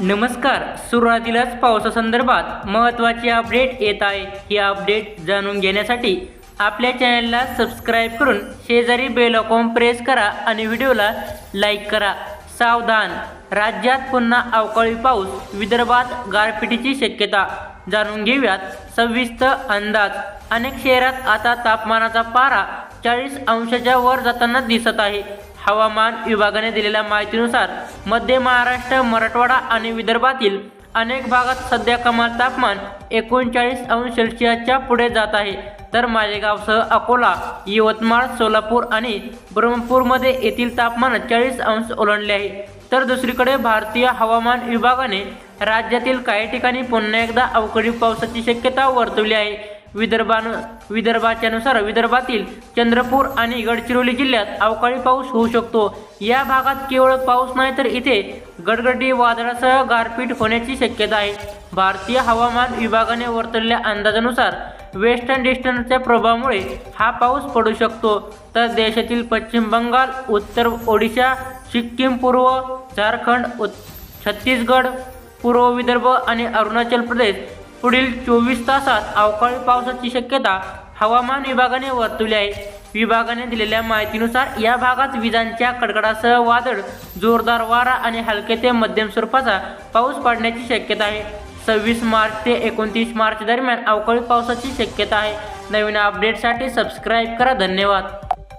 नमस्कार. सुरुवातीलाच पावसासंदर्भात महत्त्वाची अपडेट येत आहे. ही अपडेट जाणून घेण्यासाठी आपल्या चॅनलला सबस्क्राईब करून शेजारी बेल प्रेस करा आणि व्हिडिओला लाईक करा. सावधान. राज्यात पुन्हा अवकाळी पाऊस विदर्भात गारपिटीची शक्यता. जाणून घेऊयात. सविस्तर अंदाज. अनेक शहरात आता तापमानाचा पारा चाळीस अंशाच्या वर जाताना दिसत आहे. हवामान विभागाने दिलेल्या माहितीनुसार मध्य महाराष्ट्र मराठवाडा आणि विदर्भातील अनेक भागात सध्या कमाल तापमान एकोणचाळीस अंश सेल्सिअसच्या पुढे जात आहे. तर मालेगावसह अकोला यवतमाळ सोलापूर आणि ब्रह्मपूरमध्ये येथील तापमान चाळीस अंश ओलांडले आहे. तर दुसरीकडे भारतीय हवामान विभागाने राज्यातील काही ठिकाणी पुन्हा एकदा अवकाळी पावसाची शक्यता वर्तवली आहे. विदर्भान विदर्भाच्यानुसार विदर्भातील चंद्रपूर आणि गडचिरोली जिल्ह्यात अवकाळी पाऊस होऊ शकतो. या भागात केवळ पाऊस नाही तर इथे गडगडी वादळासह गारपीट होण्याची शक्यता आहे. भारतीय हवामान विभागाने वर्तवलेल्या अंदाजानुसार वेस्टर्न डिस्टन्सच्या प्रभावामुळे हा पाऊस पडू शकतो. तर देशातील पश्चिम बंगाल उत्तर ओडिशा सिक्कीम पूर्व झारखंड उत छत्तीसगड पूर्व विदर्भ आणि अरुणाचल प्रदेश पुढील चोवीस तासात अवकाळी पावसाची शक्यता हवामान विभागाने वर्तवली आहे. विभागाने दिलेल्या माहितीनुसार या भागात विजांच्या कडकडासह वादळ जोरदार वारा आणि हलके ते मध्यम स्वरूपाचा पाऊस पडण्याची शक्यता आहे. सव्वीस मार्च ते एकोणतीस मार्च दरम्यान अवकाळी पावसाची शक्यता आहे. नवीन अपडेटसाठी सबस्क्राईब करा. धन्यवाद.